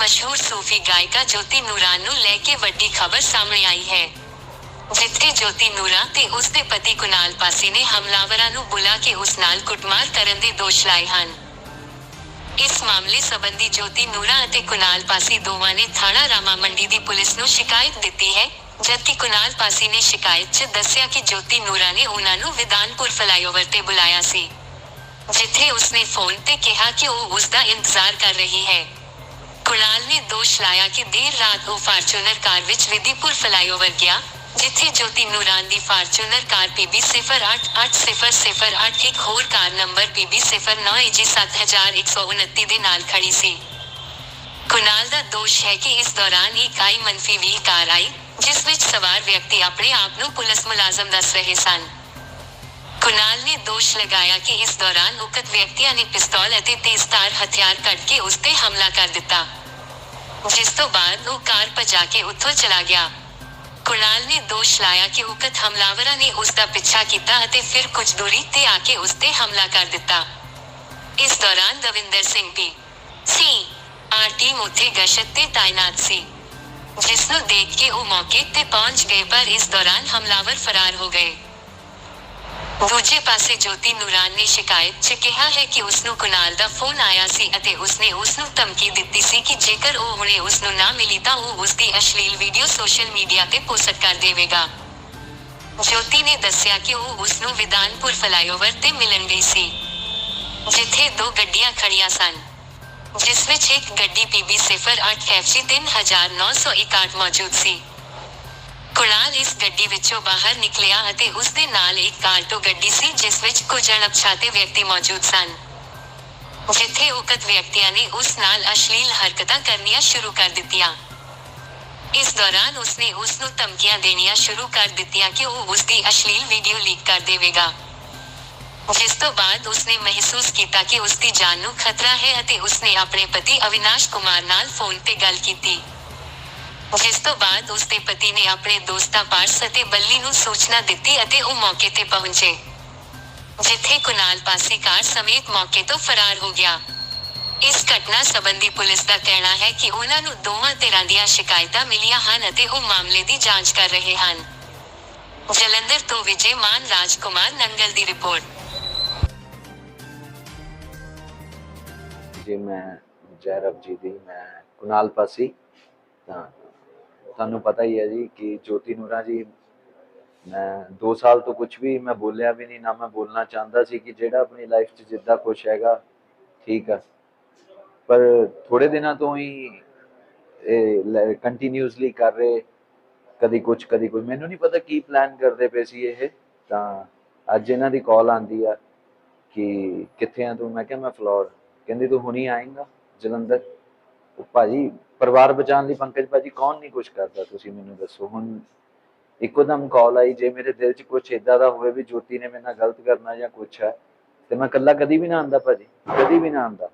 ਮਸ਼ਹੂਰ ਸੂਫੀ ਗਾਇਕਾ ਜੋਤੀ ਨੂਰਾਨ ਨੂੰ ਲੈ ਕੇ ਵੱਡੀ ਖਬਰ ਸਾਹਮਣੇ ਆਈ ਹੈ। ਜਿੱਥੇ ਜੋਤੀ ਨੂਰਾ ਤੇ ਉਸ ਦੇ ਪਤੀ ਕੁਨਾਲ ਪਾਸੀ ਨੇ ਹਮਲਾਵਰਾਂ ਨੂੰ ਬੁਲਾ ਕੇ ਉਸ ਨਾਲ ਕੁੱਟਮਾਰ ਕਰਨ ਦੇ ਦੋਸ਼ ਲਾਏ ਹਨ। ਇਸ ਮਾਮਲੇ ਸੰਬੰਧੀ ਜੋਤੀ ਨੂਰਾ ਅਤੇ ਕੁਨਾਲ ਪਾਸੀ ਦੋਵਾਂ ਨੇ ਥਾਣਾ ਰਾਮਾ ਮੰਡੀ ਦੀ ਪੁਲਿਸ ਨੂੰ ਸ਼ਿਕਾਇਤ ਦਿੱਤੀ ਹੈ, ਜਦਕਿ ਕੁਨਾਲ ਪਾਸੀ ਨੇ ਸ਼ਿਕਾਇਤ 'ਚ ਦੱਸਿਆ ਕਿ ਜੋਤੀ ਨੂਰਾ ਨੇ ਉਹਨਾਂ ਨੂੰ ਵਿਧਾਨਪੁਰ ਫਲਾਈਓਵਰ ਤੇ ਬੁਲਾਇਆ ਸੀ, ਜਿੱਥੇ ਉਸਨੇ ਫੋਨ ਤੇ ਕਿਹਾ ਕਿ ਉਹ ਉਸ ਦਾ ਇੰਤਜ਼ਾਰ ਕਰ ਰਹੀ ਹੈ। ਕੁਨਾਲ ਨੇ ਦੋਸ਼ ਲਾਇਆ ਕਿ ਦੇਰ ਰਾਤ ਉਹ ਫਾਰਚੂਨਰ ਕਾਰ ਵਿੱਚ ਵਿਧੀਪੁਰ ਫਲਾਈਓਵਰ ਗਿਆ, ਜਿੱਥੇ ਜੋਤੀ ਨੂਰਾਨ ਦੀ ਫਾਰਚੂਨਰ ਕਾਰ PB 088008 ਇੱਕ ਹੋਰ ਕਾਰ ਨੰਬਰ PB 09AG 7129 ਦੇ ਨਾਲ ਖੜੀ ਸੀ। ਕੁਨਾਲ ਦਾ ਦੋਸ਼ ਹੈ ਕਿ ਇਸ ਦੌਰਾਨ ਇੱਕ ਆਈ ਮੰਫੀ 20 ਕਾਰ ਆਈ, ਜਿਸ ਵਿੱਚ ਸਵਾਰ ਵਿਅਕਤੀ ਆਪਣੇ ਆਪ ਨੂੰ ਪੁਲਿਸ ਮੁਲਾਜ਼ਮ ਦੱਸ ਰਹੇ ਸਨ। ਕੁਨਾਲ ਨੇ ਦੋਸ਼ ਲਗਾਇਆ ਕਿ ਇਸ ਦੌਰਾਨ ਉਕਤ ਵਿਅਕਤੀਆਂ ਨੇ ਪਿਸਤੌਲ ਅਤੇ ਤੇਜ਼ਧਾਰ ਹਥਿਆਰ ਕੱਢ ਕੇ ਉਸ ਤੇ ਹਮਲਾ ਕਰ ਦਿੱਤਾ। ਜਿਸ ਤੋਂ ਬਾਅਦ ਉਹ ਕਾਰ ਭਜਾ ਕੇ ਉੱਥੋਂ ਚਲਾ ਗਿਆ। ਕੁਨਾਲ ਨੇ ਦੋਸ਼ ਲਾਇਆ ਕਿ ਉਕਤ ਹਮਲਾਵਰਾਂ ਨੇ ਉਸ ਦਾ ਪਿੱਛਾ ਕੀਤਾ ਅਤੇ ਫਿਰ ਕੁਝ ਦੂਰੀ ਤੇ ਆ ਕੇ ਉਸ ਤੇ ਹਮਲਾ ਕਰ ਦਿੱਤਾ। ਇਸ ਦੌਰਾਨ Davinder Singh P C R team ਉੱਥੇ ਗਸ਼ਤ ਤੇ ਤਾਇਨਾਤ ਸੀ, ਜਿਸ ਨੂੰ ਦੇਖ ਕੇ ਉਹ ਮੌਕੇ ਤੇ ਪਹੁੰਚ ਗਏ ਪਰ ਇਸ ਦੌਰਾਨ ਹਮਲਾਵਰ ਫਰਾਰ ਹੋ ਗਏ। ਦੂਜੇ ਪਾਸੇ ਜੋਤੀ ਨੂਰਾਨ ਨੇ ਸ਼ਿਕਾਇਤ 'ਚ ਕਿਹਾ ਹੈ ਕਿ ਉਸ ਕੁਨਾਲ ਦਾ ਫੋਨ ਆਇਆ ਸੀ ਅਤੇ ਉਸਨੇ ਉਸ ਧਮਕੀ ਦਿੱਤੀ ਸੀ ਕਿ ਜੇਕਰ ਉਹ ਹੁਣੇ ਉਸ ਨਾ ਮਿਲੀ ਤਾਂ ਉਹ ਉਸ ਅਸ਼ਲੀਲ ਵੀਡੀਓ ਸੋਸ਼ਲ ਮੀਡੀਆ ਤੇ ਪੋਸਟ ਕਰ ਦੇਵੇਗਾ। ਜੋਤੀ ਨੇ ਦੱਸਿਆ ਕਿ ਉਹ ਉਸਨੂੰ ਵਿਧਾਨਪੁਰ ਫਲਾਈਓਵਰ ਤੇ ਮਿਲਣ ਗਈ ਸੀ, ਜਿੱਥੇ ਦੋ ਗੱਡੀਆਂ ਖੜੀਆਂ ਸਨ, ਜਿਸ ਵਿੱਚ ਇੱਕ ਗੱਡੀ PB 08 FC 3961 ਮੌਜੂਦ ਸੀ। ਕੁਨਾਲ ਇਸ ਗੱਡੀ ਵਿੱਚੋਂ ਬਾਹਰ ਨਿਕਲਿਆ ਅਤੇ ਉਸ ਦੇ ਨਾਲ ਇੱਕ ਆਲਟੋ ਗੱਡੀ ਸੀ, ਜਿਸ ਵਿੱਚ ਕੁਝ ਅਣਪਛਾਤੇ ਵਿਅਕਤੀ ਮੌਜੂਦ ਸਨ। ਜਿੱਥੇ ਉਕਤ ਵਿਅਕਤੀਆਂ ਨੇ ਉਸ ਨਾਲ ਅਸ਼ਲੀਲ ਹਰਕਤਾਂ ਕਰਨੀਆਂ ਸ਼ੁਰੂ ਕਰ ਦਿੱਤੀਆਂ। ਇਸ ਦੌਰਾਨ ਉਸਨੇ ਉਸ ਨੂੰ ਧਮਕੀਆਂ ਦੇਣੀਆਂ ਸ਼ੁਰੂ ਕਰ ਦਿੱਤੀਆਂ ਕਿ ਉਹ ਉਸ ਦੀ ਅਸ਼ਲੀਲ ਵੀਡੀਓ ਲੀਕ ਕਰ ਦੇਵੇਗਾ। ਜਿਸ ਤੋਂ ਬਾਅਦ ਉਸਨੇ ਮਹਿਸੂਸ ਕੀਤਾ ਕਿ ਉਸ ਦੀ ਜਾਨ ਨੂੰ ਖਤਰਾ ਹੈ ਅਤੇ ਉਸਨੇ ਆਪਣੇ ਪਤੀ ਅਵਿਨਾਸ਼ ਕੁਮਾਰ ਨਾਲ ਫੋਨ ਤੇ ਗੱਲ ਕੀਤੀ। ਜਿਸ ਤੋਂ ਬਾਅਦ ਉਸਦੇ ਪਤੀ ਨੇ ਆਪਣੇ ਦੋਸਤਾਂ ਪਾਰਸ ਅਤੇ ਬੱਲੀ ਨੂੰ ਸੂਚਨਾ ਦਿੱਤੀ ਅਤੇ ਉਹ ਮੌਕੇ ਤੇ ਪਹੁੰਚੇ, ਜਿੱਥੇ ਕੁਨਾਲ ਪਾਸੀ ਕਾਰ ਸਮੇਤ ਮੌਕੇ ਤੋਂ ਫਰਾਰ ਹੋ ਗਿਆ। ਇਸ ਘਟਨਾ ਸੰਬੰਧੀ ਪੁਲਿਸ ਦਾ ਕਹਿਣਾ ਹੈ ਕਿ ਉਹਨਾਂ ਨੂੰ ਦੋਵਾਂ ਧਿਰਾਂ ਦੀਆਂ ਸ਼ਿਕਾਇਤਾਂ ਮਿਲੀਆਂ ਹਨ ਅਤੇ ਉਹ ਮਾਮਲੇ ਦੀ ਜਾਂਚ ਕਰ ਰਹੇ ਹਨ। ਜਲੰਧਰ ਤੋਂ ਵਿਜੇ ਮਾਨ, ਰਾਜਕੁਮਾਰ ਨੰਗਲ ਦੀ ਰਿਪੋਰਟ। ਜੀ, ਮੈਂ ਜੈਰਬ ਜੀ ਦੀ, ਮੈਂ ਕੁਨਾਲ ਪਾਸੀ, ਤਾਂ ਤੁਹਾਨੂੰ ਪਤਾ ਹੀ ਹੈ ਜੀ ਕਿ ਜੋਤੀ ਨੂਰਾ ਜੀ, ਮੈਂ 2 ਸਾਲ ਤੋਂ ਕੁਝ ਵੀ ਮੈਂ ਬੋਲਿਆ ਵੀ ਨਹੀਂ, ਨਾ ਮੈਂ ਬੋਲਣਾ ਚਾਹੁੰਦਾ ਸੀ ਕਿ ਜਿਹੜਾ ਆਪਣੀ ਲਾਈਫ 'ਚ ਜਿੱਦਾਂ ਕੁਝ ਹੈਗਾ, ਠੀਕ ਆ। ਪਰ ਥੋੜੇ ਦਿਨਾਂ ਤੋਂ ਹੀ ਇਹ ਕੰਟੀਨਿਊਸਲੀ ਕਰ ਰਹੇ, ਕਦੀ ਕੁਝ ਕਦੀ ਕੁਝ ਮੈਨੂੰ ਨਹੀਂ ਪਤਾ ਕੀ ਪਲਾਨ ਕਰਦੇ ਪਏ ਸੀ ਇਹ, ਤਾਂ ਅੱਜ ਇਹਨਾਂ ਦੀ ਕਾਲ ਆਂਦੀ ਆ ਕਿ ਕਿੱਥੇ ਆ ਤੂੰ? ਮੈਂ ਕਿਹਾ ਮੈਂ ਫਲੋਰ। ਕਹਿੰਦੀ ਤੂੰ ਹੁਣੀ ਆਏਂਗਾ, ਜਲੰਧਰ। ਭਾਜੀ, ਪਰਿਵਾਰ ਬਚਾਉਣ ਲਈ ਪੰਕਜ ਭਾਜੀ ਕੌਣ ਨਹੀਂ ਕੁਝ ਕਰਦਾ, ਤੁਸੀਂ ਮੈਨੂੰ ਦੱਸੋ। ਹੁਣ ਇੱਕੋ ਦਮ ਕਾਲ ਆਈ, ਜੇ ਮੇਰੇ ਦਿਲ 'ਚ ਕੁਝ ਇਦਾਂ ਦਾ ਹੋਵੇ ਵੀ ਜੋਤੀ ਨੇ ਮੇਰੇ ਨਾਲ ਗਲਤ ਕਰਨਾ ਜਾਂ ਕੁਝ ਹੈ, ਤੇ ਮੈਂ ਇਕੱਲਾ ਕਦੀ ਵੀ ਨਾ ਆਂਦਾ ਭਾਜੀ, ਕਦੀ ਵੀ ਨਾ ਆਂਦਾ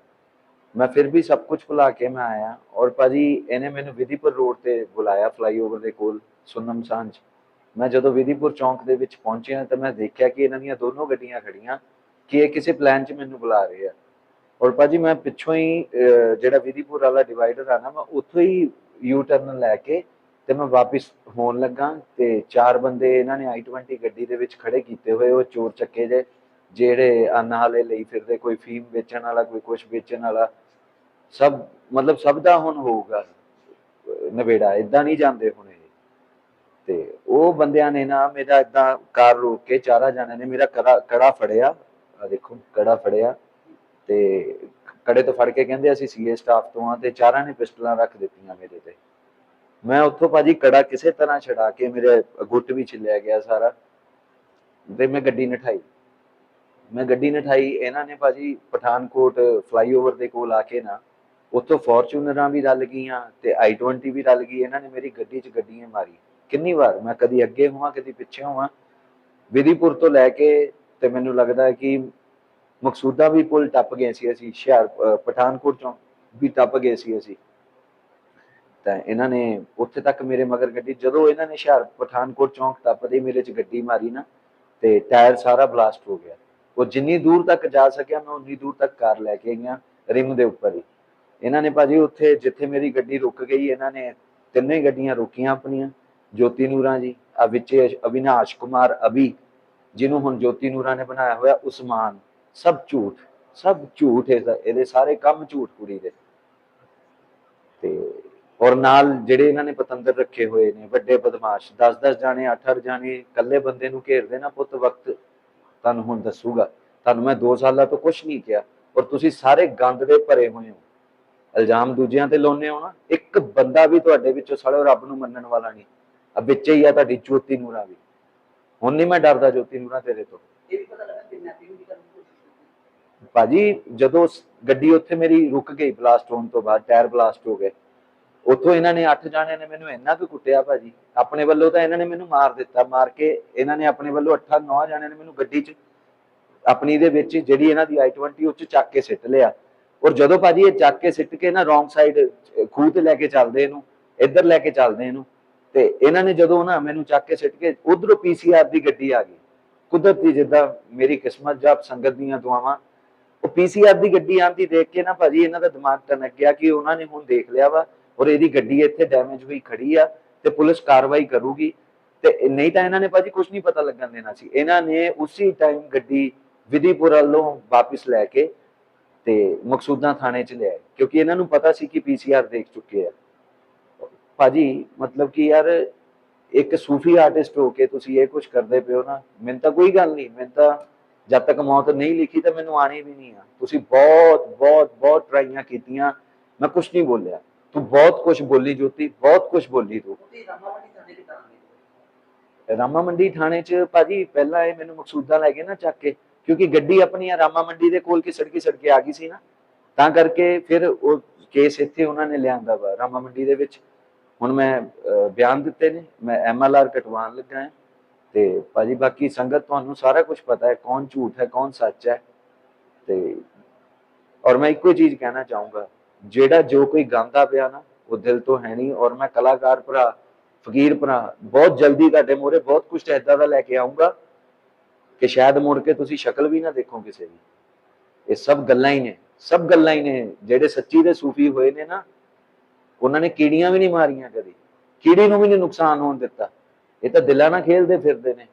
ਮੈਂ ਫਿਰ ਵੀ ਸਭ ਕੁਝ ਭੁਲਾ ਕੇ ਮੈਂ ਆਇਆ, ਔਰ ਭਾਜੀ ਇਹਨੇ ਮੈਨੂੰ ਵਿਧੀਪੁਰ ਰੋਡ ਤੇ ਬੁਲਾਇਆ ਫਲਾਈਓਵਰ ਦੇ ਕੋਲ, ਸੁਨਮ ਸਾਂਝ। ਮੈਂ ਜਦੋਂ ਵਿਧੀਪੁਰ ਚੌਂਕ ਦੇ ਵਿੱਚ ਪਹੁੰਚਿਆ, ਤਾਂ ਮੈਂ ਦੇਖਿਆ ਕਿ ਇਹਨਾਂ ਦੀਆਂ ਦੋਨੋਂ ਗੱਡੀਆਂ ਖੜੀਆਂ, ਕਿ ਇਹ ਕਿਸੇ ਪਲਾਨ 'ਚ ਮੈਨੂੰ ਬੁਲਾ ਰਹੇ ਆ। ਔਰ ਭਾਜੀ ਮੈਂ ਪਿੱਛੋਂ ਹੀ ਜਿਹੜਾ ਵਿਧੀਪੁਰ ਵਾਲਾ ਡਿਵਾਈਡਰ ਆ ਨਾ ਮੈਂ ਉੱਥੋਂ ਹੀ ਯੂ ਟਰਨ ਲੈ ਕੇ ਤੇ ਮੈਂ ਵਾਪਸ ਹੋਣ ਲੱਗਾ ਤੇ ਚਾਰ ਬੰਦੇ ਇਹਨਾਂ ਨੇ i20 ਗੱਡੀ ਦੇ ਵਿੱਚ ਖੜੇ ਕੀਤੇ ਹੋਏ ਉਹ ਚੋਰ ਚੱਕੇ ਜੇ ਜਿਹੜੇ ਅੰਨ ਲਈ ਫਿਰਦੇ ਕੋਈ ਫੀਮ ਵੇਚਣ ਵਾਲਾ ਕੋਈ ਕੁਝ ਵੇਚਣ ਵਾਲਾ ਸਭ ਮਤਲਬ ਸਭ ਦਾ ਹੁਣ ਹੋਊਗਾ ਅਹ, ਨਵੇੜਾ ਇਦਾਂ ਨਹੀਂ ਜਾਂਦੇ ਹੁਣ ਇਹ। ਤੇ ਉਹ ਬੰਦਿਆਂ ਨੇ ਨਾ ਮੇਰਾ ਇਦਾਂ ਕਾਰ ਰੋਕ ਕੇ ਚਾਰਾ ਜਾਣਿਆਂ ਨੇ ਮੇਰਾ ਕੜਾ ਕੜਾ ਫੜਿਆ ਆ ਦੇਖੋ ਕੜਾ ਫੜਿਆ। ਤੇ ਕੜੇ ਤੋਂ ਫੜ ਕੇ ਕਹਿੰਦੇ ਅਸੀਂ ਸੀਏ ਸਟਾਫ ਤੋਂ ਆ ਤੇ ਚਾਰਾਂ ਨੇ ਪਿਸਟਲਾਂ ਰੱਖ ਦਿੱਤੀਆਂ ਮੇਰੇ ਤੇ। ਮੈਂ ਉੱਥੋਂ ਭਾਜੀ ਕੜਾ ਕਿਸੇ ਤਰ੍ਹਾਂ ਛਡਾ ਕੇ ਮੇਰੇ ਗੁੱਟ ਵਿੱਚ ਲਿਆ ਗਿਆ ਸਾਰਾ ਤੇ ਮੈਂ ਗੱਡੀ ਨਠਾਈ। ਮੈਂ ਗੱਡੀ ਨਠਾਈ, ਇਹਨਾਂ ਨੇ ਭਾਜੀ ਪਠਾਨਕੋਟ ਫਲਾਈਓਵਰ ਦੇ ਕੋਲ ਆ ਕੇ ਨਾ ਉੱਥੋਂ ਫੋਰਚੂਨਰਾਂ ਵੀ ਰਲ ਗਈਆਂ ਤੇ i20 ਵੀ ਰਲ ਗਈ, ਇਹਨਾਂ ਨੇ ਮੇਰੀ ਗੱਡੀ 'ਚ ਗੱਡੀਆਂ ਮਾਰੀ। ਕਿੰਨੀ ਵਾਰ? ਮੈਂ ਕਦੀ ਅੱਗੇ ਹੋਵਾਂ, ਕਦੀ ਪਿੱਛੇ ਹੋਵਾਂ? ਵਿਧੀਪੁਰ ਤੋਂ ਲੈ ਕੇ ਤੇ ਮੈਨੂੰ ਲੱਗਦਾ ਕਿ ਮਕਸੂਦਾ ਵੀ ਪੁਲ ਟੱਪ ਗਏ ਸੀ ਅਸੀਂ, ਹੁਸ਼ਿਆਰ ਪਠਾਨਕੋਟ ਚੋਂ ਵੀ ਟੱਪ ਗਏ ਸੀ ਅਸੀਂ। ਤਾਂ ਇਹਨਾਂ ਨੇ ਉੱਥੇ ਤੱਕ ਮੇਰੇ ਮਗਰ ਗੱਡੀ, ਜਦੋਂ ਇਹਨਾਂ ਨੇ ਹੁਸ਼ਿਆਰ ਪਠਾਨਕੋਟ ਚੌਂਕ ਟੱਪਦੇ ਮੇਰੇ 'ਚ ਗੱਡੀ ਮਾਰੀ ਨਾ, ਤੇ ਟਾਇਰ ਸਾਰਾ ਬਲਾਸਟ ਹੋ ਗਿਆ। ਉਹ ਜਿੰਨੀ ਦੂਰ ਤੱਕ ਜਾ ਸਕਿਆ, ਮੈਂ ਉਨੀ ਦੂਰ ਤੱਕ ਕਾਰ ਲੈ ਕੇ ਗਿਆ ਰਿਮ ਦੇ ਉੱਪਰ ਹੀ। ਇਹਨਾਂ ਨੇ ਭਾਜੀ ਉੱਥੇ ਜਿੱਥੇ ਮੇਰੀ ਗੱਡੀ ਰੁਕ ਗਈ, ਇਹਨਾਂ ਨੇ ਤਿੰਨੇ ਗੱਡੀਆਂ ਰੋਕੀਆਂ ਆਪਣੀਆਂ, ਜੋਤੀ ਨੂਰਾਂ ਜੀ, ਆ ਵਿੱਚੇ ਅਵਿਨਾਸ਼ ਕੁਮਾਰ ਅਭੀ, ਜਿਹਨੂੰ ਹੁਣ ਜੋਤੀ ਨੂਰਾਂ ਨੇ ਬਣਾਇਆ ਹੋਇਆ ਉਸਮਾਨ। ਸਭ ਝੂਠ ਸਭ ਝੂਠ ਇਹਦਾ ਇਹਦੇ ਸਾਰੇ ਕੰਮ ਝੂਠ ਕੁੜੀ ਦੇ। ਤੇ ਔਰ ਨਾਲ ਜਿਹੜੇ ਇਹਨਾਂ ਨੇ ਪਤੰਦਰ ਰੱਖੇ ਹੋਏ ਨੇ, ਵੱਡੇ ਬਦਮਾਸ਼ 10-10 ਜਾਣੇ 8-8 ਜਾਣੇ, ਇਕੱਲੇ ਬੰਦੇ ਨੂੰ ਘੇਰਦੇ ਨਾ ਪੁੱਤ ਵਕਤ, ਤੁਹਾਨੂੰ ਹੁਣ ਦੱਸੂਗਾ। ਤੁਹਾਨੂੰ ਮੈਂ 2 ਸਾਲਾਂ ਤੋਂ ਕੁਝ ਨਹੀਂ ਕਿਹਾ, ਔਰ ਤੁਸੀਂ ਸਾਰੇ ਗੰਦ ਦੇ ਭਰੇ ਹੋਏ ਹੋ। ਇਲਜ਼ਾਮ ਦੂਜਿਆਂ ਤੇ ਲਾਉਂਦੇ ਹੋ ਨਾ, ਇੱਕ ਬੰਦਾ ਵੀ ਤੁਹਾਡੇ ਵਿੱਚੋਂ ਸਾਲੇ ਰੱਬ ਨੂੰ ਮੰਨਣ ਵਾਲਾ ਨਹੀਂ। ਆ ਵਿੱਚ ਹੀ ਆ ਤੁਹਾਡੀ ਜੋਤੀ ਨੂਰਾ ਵੀ। ਹੁਣ ਨਹੀਂ ਮੈਂ ਡਰਦਾ ਜੋਤੀ ਨੂਰਾ ਤੇਰੇ ਤੋਂ। ਇਹ ਵੀ ਪਤਾ ਲੱਗਾ ਕਿਡਨੈਪਿੰਗ ਵੀ ਕਰਨ ਦੀ ਕੋਸ਼ਿਸ਼ ਕੀਤੀ ਭਾਜੀ, ਜਦੋਂ ਗੱਡੀ ਉੱਥੇ ਮੇਰੀ ਰੁਕ ਗਈ ਬਲਾਸਟ ਹੋਣ ਤੋਂ ਬਾਅਦ ਟਾਇਰ ਬਲਾਸਟ ਹੋ ਗਏ। ਉੱਥੋਂ ਇਹਨਾਂ ਨੇ 8 ਜਾਣਿਆਂ ਨੇ ਮੈਨੂੰ ਇੰਨਾ ਕੁ ਕੁੱਟਿਆ ਭਾਜੀ। ਆਪਣੇ ਵੱਲੋਂ ਤਾਂ ਇਹਨਾਂ ਨੇ ਮੈਨੂੰ ਮਾਰ ਦਿੱਤਾ, ਮਾਰ ਕੇ ਇਹਨਾਂ ਨੇ ਆਪਣੇ ਵੱਲੋਂ 8-9 ਜਾਣਿਆਂ ਨੇ ਮੈਨੂੰ ਗੱਡੀ 'ਚ, ਆਪਣੀ ਦੇ ਵਿੱਚ ਜਿਹੜੀ ਇਹਨਾਂ ਦੀ i20 ਉੱਚ ਚੱਕ ਕੇ ਸਿੱਟ ਲਿਆ। ਔਰ ਜਦੋਂ ਭਾਜੀ ਇਹ ਚੱਕ ਕੇ ਸਿੱਟ ਕੇ ਨਾ ਰੋਂਗ ਸਾਈਡ ਖੂਹ ਤੇ ਲੈ ਕੇ ਚੱਲਦੇ ਇਹਨੂੰ, ਇੱਧਰ ਲੈ ਕੇ ਚੱਲਦੇ ਇਹਨੂੰ, ਤੇ ਇਹਨਾਂ ਨੇ ਜਦੋਂ ਨਾ ਮੈਨੂੰ ਚੱਕ ਕੇ ਸਿੱਟ ਕੇ ਉਧਰੋਂ ਪੀਸੀਆਰ ਦੀ ਗੱਡੀ ਆ ਗਈ। ਕੁਦਰਤੀ ਜਿੱਦਾਂ ਮੇਰੀ ਕਿਸਮਤ ਜਾਂ ਸੰਗਤ ਦੀਆਂ ਦੁਆਵਾਂ ਉਹ ਪੀਸੀਆਰ ਦੀ ਗੱਡੀ ਆਂਦੀ ਦੇਖ ਕੇ ਨਾ ਭਾਜੀ ਇਹਨਾਂ ਦਾ ਦਿਮਾਗ ਟਨਕ ਗਿਆ ਕਿ ਉਹਨਾਂ ਨੇ ਹੁਣ ਦੇਖ ਲਿਆ ਵਾ ਔਰ ਇਹਦੀ ਗੱਡੀ ਇੱਥੇ ਡੈਮੇਜ ਹੋਈ ਖੜੀ ਆ ਤੇ ਪੁਲਿਸ ਕਾਰਵਾਈ ਕਰੂਗੀ। ਤੇ ਨਹੀਂ ਤਾਂ ਇਹਨਾਂ ਨੇ ਭਾਜੀ ਕੁਝ ਨਹੀਂ ਪਤਾ ਲੱਗਣ ਦੇਣਾ ਸੀ। ਇਹਨਾਂ ਨੇ ਉਸੇ ਟਾਈਮ ਗੱਡੀ ਵਿਧੀਪੁਰ ਵੱਲੋਂ ਵਾਪਸ ਲੈ ਕੇ ਤੇ ਮਕਸੂਦਾਂ ਥਾਣੇ ਚ ਲਿਆਏ। ਕਿਉਂਕਿ ਇਹਨਾਂ ਨੂੰ ਪਤਾ ਸੀ ਕਿ ਪੀਸੀਆਰ ਦੇਖ ਚੁੱਕੇ ਆ। ਭਾਜੀ ਮਤਲਬ ਕਿ ਯਾਰ ਇੱਕ ਸੂਫੀ ਆਰਟਿਸਟ ਹੋ ਕੇ ਤੁਸੀਂ ਇਹ ਕੁਝ ਕਰਦੇ ਪਿਓ ਨਾ। ਮੈਨੂੰ ਤਾਂ ਕੋਈ ਗੱਲ ਨਹੀਂ, ਮੈਨੂੰ ਤਾਂ ਜਦ ਤੱਕ ਮੌਤ ਨਹੀਂ ਲਿਖੀ ਤਾਂ ਮੈਨੂੰ ਆਣੀ ਵੀ ਨਹੀਂ ਆ। ਤੁਸੀਂ ਬਹੁਤ ਬਹੁਤ ਬਹੁਤ ਟਰਾਈਆਂ ਕੀਤੀਆਂ। ਮੈਂ ਕੁਝ ਨਹੀਂ ਬੋਲਿਆ। ਤੂੰ ਬਹੁਤ ਕੁਝ ਬੋਲੀ ਜੋਤੀ ਬਹੁਤ ਕੁਝ ਬੋਲੀ ਤੂੰ। ਰਾਮਾ ਮੰਡੀ ਥਾਣੇ 'ਚ ਭਾਜੀ ਪਹਿਲਾਂ ਇਹ ਮੈਨੂੰ ਮਕਸੂਦਾਂ ਲੈ ਗਏ ਨਾ ਚੱਕ ਕੇ ਕਿਉਂਕਿ ਗੱਡੀ ਆਪਣੀ ਆ ਰਾਮਾ ਮੰਡੀ ਦੇ ਕੋਲ ਕੀ ਸੜਕੀ ਸੜਕੇ ਆ ਗਈ ਸੀ ਨਾ। ਤਾਂ ਕਰਕੇ ਫਿਰ ਉਹ ਕੇਸ ਇੱਥੇ ਉਹਨਾਂ ਨੇ ਲਿਆਂਦਾ ਵਾ ਰਾਮਾ ਮੰਡੀ ਦੇ ਵਿੱਚ। ਹੁਣ ਮੈਂ ਬਿਆਨ ਦਿੱਤੇ ਨੇ। ਮੈਂ ਐਮਐਲਆਰ ਕਟਵਾਉਣ ਲੱਗਾ ਹਾਂ। ਤੇ ਭਾਜੀ ਬਾਕੀ ਸੰਗਤ ਤੁਹਾਨੂੰ ਸਾਰਾ ਕੁਝ ਪਤਾ ਹੈ, ਕੌਣ ਝੂਠ ਹੈ, ਕੌਣ ਸੱਚ ਹੈ ਤੇ ਔਰ ਮੈਂ ਇੱਕੋ ਚੀਜ਼ ਕਹਿਣਾ ਚਾਹੂੰਗਾ, ਜਿਹੜਾ ਜੋ ਕੋਈ ਗਾਉਂਦਾ ਪਿਆ ਨਾ, ਉਹ ਦਿਲ ਤੋਂ ਹੈ ਨਹੀਂ ਔਰ ਮੈਂ ਕਲਾਕਾਰ ਭਰਾ, ਫਕੀਰ ਭਰਾ ਬਹੁਤ ਜਲਦੀ ਤੁਹਾਡੇ ਮੂਹਰੇ ਬਹੁਤ ਕੁਝ ਏਦਾਂ ਦਾ ਲੈ ਕੇ ਆਉਂਗਾ ਕਿ ਸ਼ਾਇਦ ਮੁੜ ਕੇ ਤੁਸੀਂ ਸ਼ਕਲ ਵੀ ਨਾ ਦੇਖੋ ਕਿਸੇ ਦੀ। ਇਹ ਸਭ ਗੱਲਾਂ ਹੀ ਨੇ, ਸਭ ਗੱਲਾਂ ਹੀ ਨੇ, ਜਿਹੜੇ ਸੱਚੀ ਦੇ ਸੂਫੀ ਹੋਏ ਨੇ ਨਾ, ਉਹਨਾਂ ਨੇ ਕੀੜੀਆਂ ਵੀ ਨਹੀਂ ਮਾਰੀਆਂ ਕਦੀ, ਕੀੜੀ ਨੂੰ ਵੀ ਨਹੀਂ ਨੁਕਸਾਨ ਹੋਣ ਦਿੱਤਾ। ਇਹ ਤਾਂ ਦਿਲਾਂ ਨਾਲ ਖੇਲਦੇ ਫਿਰਦੇ ਨੇ।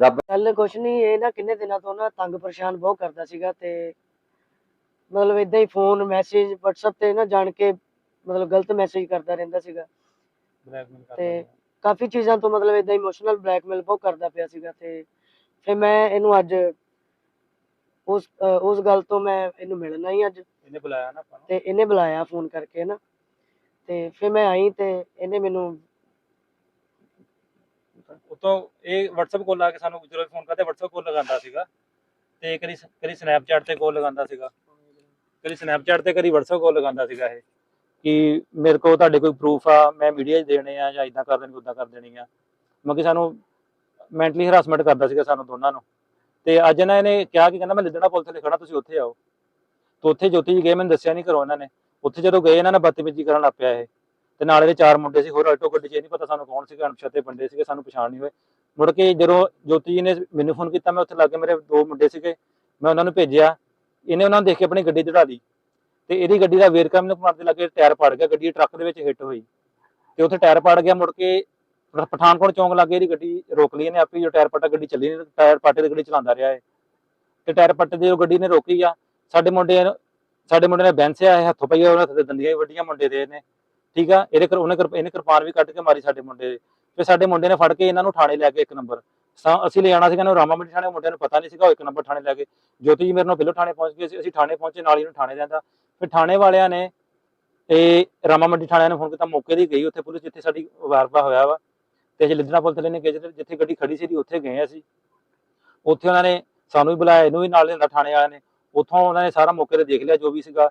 ਰੱਬ ਗੱਲ ਕੁਛ ਨਹੀਂ ਇਹ ਨਾ ਕਿੰਨੇ ਦਿਨਾਂ ਤੋਂ ਨਾ ਤੰਗ ਪਰੇਸ਼ਾਨ ਬਹੁਤ ਕਰਦਾ ਸੀਗਾ ਤੇ ਮਤਲਬ ਇਦਾਂ ਹੀ ਫੋਨ ਮੈਸੇਜ WhatsApp ਤੇ ਨਾ ਜਾਣ ਕੇ ਮਤਲਬ ਗਲਤ ਮੈਸੇਜ ਕਰਦਾ ਰਹਿੰਦਾ ਸੀਗਾ। ਤੇ ਕਾਫੀ ਚੀਜ਼ਾਂ ਤੋਂ ਮਤਲਬ ਇਦਾਂ ਇਮੋਸ਼ਨਲ ਬਲੈਕਮੇਲ ਬਹੁਤ ਕਰਦਾ ਪਿਆ ਸੀਗਾ ਤੇ ਫਿਰ ਮੈਂ ਇਹਨੂੰ ਅੱਜ ਉਸ ਉਸ ਗੱਲ ਤੋਂ ਮੈਂ ਇਹਨੂੰ ਮਿਲਣਾ ਹੀ ਅੱਜ। ਇਹਨੇ ਬੁਲਾਇਆ ਨਾ ਆਪਾਂ ਨੂੰ। ਤੇ ਇਹਨੇ ਬੁਲਾਇਆ ਫੋਨ ਕਰਕੇ ਨਾ। ਤੇ ਫਿਰ ਮੈਂ ਆਈ ਤੇ ਇਹਨੇ ਮੈਨੂੰ ਉਤੋਂ ਇਹ WhatsApp ਕੋਲ ਆ ਕੇ ਸਾਨੂੰ ਜਦੋਂ ਫੋਨ ਕਰਦੇ, WhatsApp ਕੋਲ ਲਗਾਉਂਦਾ ਸੀਗਾ। ਤੇ ਕਦੀ ਕਦੀ Snapchat ਤੇ ਕੋਲ ਲਗਾਉਂਦਾ ਸੀਗਾ। ਕਦੀ Snapchat ਤੇ, ਕਦੀ WhatsApp ਕੋਲ ਲਗਾਉਂਦਾ ਸੀਗਾ ਇਹ। ਕਿ ਮੇਰੇ ਕੋਲ ਤੁਹਾਡੇ ਕੋਈ ਪ੍ਰੂਫ ਆ, ਮੈਂ ਮੀਡੀਆ 'ਚ ਦੇਣੇ ਆ ਜਾਂ ਇਦਾਂ ਕਰ ਦੇਣੀ ਉਦਾਂ ਕਰ ਦੇਣੀ ਆ। ਮਤਲਬ ਕਿ ਸਾਨੂੰ ਮੈਂਟਲੀ ਹਰਾਸਮੈਂਟ ਕਰਦਾ ਸੀਗਾ ਸਾਨੂੰ ਦੋਨਾਂ ਨੂੰ। ਤੇ ਅੱਜ ਇਹਨਾਂ ਨੇ ਕਿਹਾ ਕਿ ਕਹਿੰਦਾ, ਮੈਂ ਲਿੱਦੜਾ ਪੁਲ ਥੱਲੇ ਖੜਾ, ਤੁਸੀਂ ਉੱਥੇ ਆਓ। ਤੇ ਉੱਥੇ ਜੋਤੀ ਜੀ ਗਏ, ਮੈਨੂੰ ਦੱਸਿਆ ਨਹੀਂ ਕਰੋ ਇਹਨਾਂ ਨੇ। ਉੱਥੇ ਜਦੋਂ ਗਏ, ਇਹਨਾਂ ਨੇ ਬਦਤਮੀਜ਼ੀ ਕਰਨ ਲੱਗ ਪਿਆ ਇਹ। ਤੇ ਨਾਲ ਇਹਦੇ ਚਾਰ ਮੁੰਡੇ ਸੀ, ਹੋਰ ਆਟੋ ਗੱਡੀ 'ਚ ਇਹ ਨਹੀਂ ਪਤਾ ਸਾਨੂੰ ਕੌਣ ਸੀਗੇ, ਅਣਪਛਾਤੇ ਬੰਦੇ ਸੀਗੇ, ਸਾਨੂੰ ਪਛਾਣ ਨਹੀਂ ਹੋਏ। ਮੁੜ ਕੇ ਜਦੋਂ ਜੋਤੀ ਜੀ ਨੇ ਮੈਨੂੰ ਫੋਨ ਕੀਤਾ, ਮੈਂ ਉੱਥੇ ਲੱਗੇ ਮੇਰੇ ਦੋ ਮੁੰਡੇ ਸੀਗੇ, ਮੈਂ ਉਹਨਾਂ ਨੂੰ ਭੇਜਿਆ। ਇਹਨੇ ਉਹਨਾਂ ਨੂੰ ਦੇਖ ਕੇ ਆਪਣੀ ਗੱਡੀ ਚੜਾ ਲਈ। ਤੇ ਇਹਦੀ ਗੱਡੀ ਦਾ ਵੇਰਕਾ ਮੈਨੂੰ ਮਾਰਦੇ ਲੱਗੇ ਟਾਇਰ ਪੜ ਗਿਆ, ਗੱਡੀ ਟਰੱਕ ਦੇ ਵਿੱਚ ਹਿੱਟ ਹੋਈ। ਤੇ ਉੱਥੇ ਟਾਇਰ ਪੜ ਗਿਆ, ਮੁੜ ਕੇ ਪਠਾਨਕੋਟ ਚੌਂਕ ਲੱਗੇ ਇਹਦੀ ਗੱਡੀ ਰੋਕ ਲਈ ਇਹਨੇ ਆਪੇ, ਜੋ ਟਾਇਰ ਪੱਟਾ ਗੱਡੀ ਚੱਲੀ ਨਹੀਂ ਟਾਇਰ ਪਾਟੇ ਦੀ ਗੱਡੀ ਚਲਾਉਂਦਾ ਰਿਹਾ ਹੈ ਤੇ ਟਾਇਰ ਪੱਟੇ ਦੀ ਉਹ ਗੱਡੀ ਨੇ ਰੋਕੀ ਆ। ਸਾਡੇ ਮੁੰਡੇ ਨੂੰ- ਸਾਡੇ ਮੁੰਡੇ ਨੇ ਬੈਂਸਿਆ ਹੈ ਹੱਥੋਂ ਪਈਆ ਉਹਨਾਂ ਤੇ ਦੰਦੀਆਂ ਵੱਡੀਆਂ ਮੁੰਡੇ ਦੇ ਨੇ ਠੀਕ ਆ? ਇਹਦੇ ਕਰ ਉਹਨੇ ਇਹਨੇ ਕਿਰਪਾਨ ਵੀ ਕੱਢ ਕੇ ਮਾਰੀ ਸਾਡੇ ਮੁੰਡੇ ਦੇ। ਤੇ ਸਾਡੇ ਮੁੰਡੇ ਨੇ ਫੜ ਕੇ ਇਹਨਾਂ ਨੂੰ ਥਾਣੇ ਲੈ ਕੇ ਇੱਕ ਨੰਬਰ। ਅਸੀਂ ਲੈ ਜਾਣਾ ਸੀਗਾ ਇਹਨੂੰ ਰਾਮਾ ਮੰਡੀ ਥਾਣੇ, ਮੁੰਡਿਆਂ ਨੂੰ ਪਤਾ ਨਹੀਂ ਸੀਗਾ, ਉਹ ਇੱਕ ਨੰਬਰ ਥਾਣੇ ਲੈ ਕੇ ਜੋਤੀ ਜੀ ਮੇਰੇ ਨਾਲ ਪਹਿਲੋਂ ਥਾਣੇ ਪਹੁੰਚ ਗਏ ਸੀ, ਅਸੀਂ ਥਾਣੇ ਪਹੁੰਚੇ, ਨਾਲ ਹੀ ਇਹਨੂੰ ਥਾਣੇ ਲੈਂਦਾ ਫਿਰ ਥਾਣੇ ਵਾਲਿਆਂ ਨੇ ਇਹ ਰਾਮਾ ਮੰਡੀ ਥਾਣਿਆਂ ਨੂੰ ਫੋਨ ਕੀਤਾ, ਮੌਕੇ ਦੀ ਗਈ ਉੱਥੇ ਪੁਲਿਸ, ਜਿੱਥੇ ਸਾਡੀ ਵਾਰਪਾ ਹੋਇਆ ਵਾ। ਤੇ ਅਸੀਂ ਲਿੱਦਣਾ ਪੁਲ ਥੱਲੇ ਨੇ ਗਏ, ਜਿੱਥੇ- ਗੱਡੀ ਖੜੀ ਸੀ ਉੱਥੇ ਗਏ ਅਸੀਂ। ਉੱਥੇ ਉਹਨਾਂ ਨੇ ਸਾਨੂੰ ਵੀ ਬੁਲਾਇਆ, ਇਹਨੂੰ ਵੀ ਨਾਲ ਲਿਆਂਦਾ ਥਾਣੇ ਵਾਲਿਆਂ ਨੇ। ਉੱਥੋਂ ਉਹਨਾਂ ਨੇ ਸਾਰਾ ਮੌਕੇ ਤੇ ਦੇਖ ਲਿਆ ਜੋ ਵੀ ਸੀਗਾ।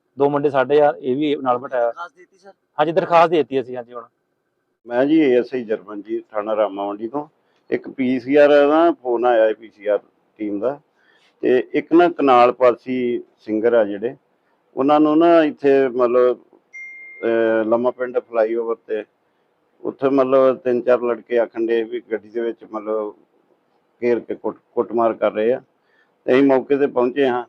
ਦੋ ਮੁੰਡੇ ਸਾਡੇ ਆ ਇਹ ਵੀ ਨਾਲ ਬਿਠਾਇਆ। ਖਾਸ ਦਿੱਤੀ ਸਰ? ਹਾਂਜੀ ਦਰਖਾਸਤ ਦੇ ਦਿੱਤੀ ਅਸੀਂ ਹਾਂਜੀ ਹੁਣ। ਮੈਂ ਜੀ ਏਐਸਆਈ ਜਰਮਨ ਜੀ ਥਾਣਾ ਰਾਮਾ ਮੰਡੀ ਤੋਂ। ਇੱਕ ਪੀਸੀਆਰ ਦਾ ਫੋਨ ਆਇਆ ਪੀਸੀਆਰ ਟੀਮ ਦਾ। ਤੇ ਇੱਕ ਨਾ ਕਨਾਲ ਪਾਲਸੀ ਸਿੰਗਰ ਆ ਜਿਹੜੇ ਉਹਨਾਂ ਨੂੰ ਨਾ ਇੱਥੇ ਮਤਲਬ ਲੰਮਾ ਪਿੰਡ ਫਲਾਈਓਵਰ ਤੇ ਉੱਥੇ ਮਤਲਬ ਤਿੰਨ ਚਾਰ ਲੜਕੇ ਆਖਣ ਦੇ ਵੀ ਗੱਡੀ ਦੇ ਵਿੱਚ ਮਤਲਬ ਘੇਰ ਕੇ ਕੁੱਟ ਕੁੱਟਮਾਰ ਕਰ ਰਹੇ ਆ। ਤੇ ਅਸੀਂ ਮੌਕੇ ਤੇ ਪਹੁੰਚੇ ਹਾਂ।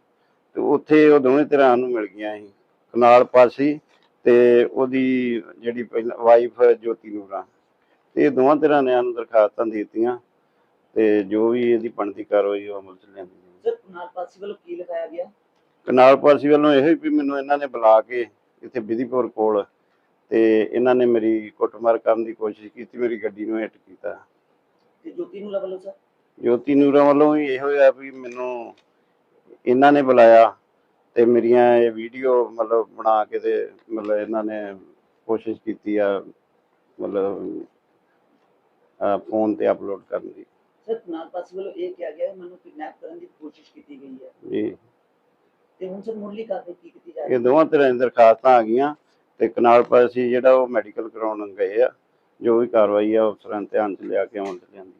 ਤੇ ਉੱਥੇ ਉਹ ਦੋਵੇਂ ਧਿਰਾਂ ਨੂੰ ਮਿਲ ਗਈਆਂ ਸੀ ਕਨਾਲ ਪਾਲਸੀ ਤੇ ਉਹਦੀ ਜਿਹੜੀ ਪਹਿਲਾਂ ਵਾਈਫ ਜੋਤੀ ਨੂਰਾ। ਤੇ ਇਹ ਦੋਵਾਂ ਤਰ੍ਹਾਂ ਨੇ ਸਾਨੂੰ ਦਰਖਾਸਤਾਂ ਦੇ ਦਿੱਤੀਆਂ ਤੇ ਜੋ ਵੀ ਇਹਦੀ ਬਣਦੀ ਕਾਰਵਾਈ ਉਹ ਅਮਲ ਚ ਲਿਆਂਦੀ। ਸਰ ਨਾਲ ਪਾਸੀ ਵੱਲੋਂ ਕੀ ਲਿਖਾਇਆ ਗਿਆ? ਕਨਾਲ ਪਾਰਸੀ ਵੱਲੋਂ ਇਹੋ ਹੀ ਵੀ ਮੈਨੂੰ ਇਹਨਾਂ ਨੇ ਬੁਲਾ ਕੇ ਇੱਥੇ ਵਿਧੀਪੁਰ ਕੋਲ ਤੇ ਇਹਨਾਂ ਨੇ ਮੇਰੀ ਕੁੱਟਮਾਰ ਕਰਨ ਦੀ ਕੋਸ਼ਿਸ਼ ਕੀਤੀ ਮੇਰੀ ਗੱਡੀ ਨੂੰ ਹਿੱਟ ਕੀਤਾ। ਤੇ ਜੋਤੀ ਨੂੰ ਵੱਲੋਂ ਸਰ? ਜੋਤੀ ਨੂਰਾ ਵੱਲੋਂ ਵੀ ਇਹੋ ਆ ਵੀ ਮੈਨੂੰ ਇਹਨਾਂ ਨੇ ਬੁਲਾਇਆ ਤੇ ਮੇਰੀਆਂ ਇਹ ਵੀਡੀਓ ਮਤਲਬ ਬਣਾ ਕੇ ਤੇ ਮਤਲਬ ਇਹਨਾਂ ਨੇ ਕੋਸ਼ਿਸ਼ ਕੀਤੀ ਆ ਮਤਲਬ ਫੋਨ ਤੇ ਅਪਲੋਡ ਕਰਨ ਦੀ। ਸਰ ਨਾਲ ਪਾਸੀ ਵੱਲੋਂ ਇਹ ਕਿਹਾ ਗਿਆ ਹੈ ਮੈਨੂੰ ਕਿਡਨੈਪ ਕਰਨ ਦੀ ਕੋਸ਼ਿਸ਼ ਕੀਤੀ ਗਈ ਹੈ। ਜੀ। ਤੇ ਹੁਣ ਸਰ ਮੁੱਢਲੀ ਕਾਰਵਾਈ ਕੀ ਕੀਤੀ ਜਾ ਰਹੀ ਇਹ ਹੈ? ਦੋਵਾਂ ਤਰ੍ਹਾਂ ਦੀਆਂ ਦਰਖਾਸਤਾਂ ਆ ਗਈਆਂ ਤੇ ਕਨਾਲ ਪਾਸੀ ਜਿਹੜਾ ਉਹ ਮੈਡੀਕਲ ਕਰਾਉਣ ਗਏ ਆ ਜੋ ਵੀ ਕਾਰਵਾਈ ਆ ਅਫਸਰਾਂ ਧਿਆਨ ਚ ਲਿਆ ਕੇ ਅਮਲ ਚ ਲਿਆਂਦੀ।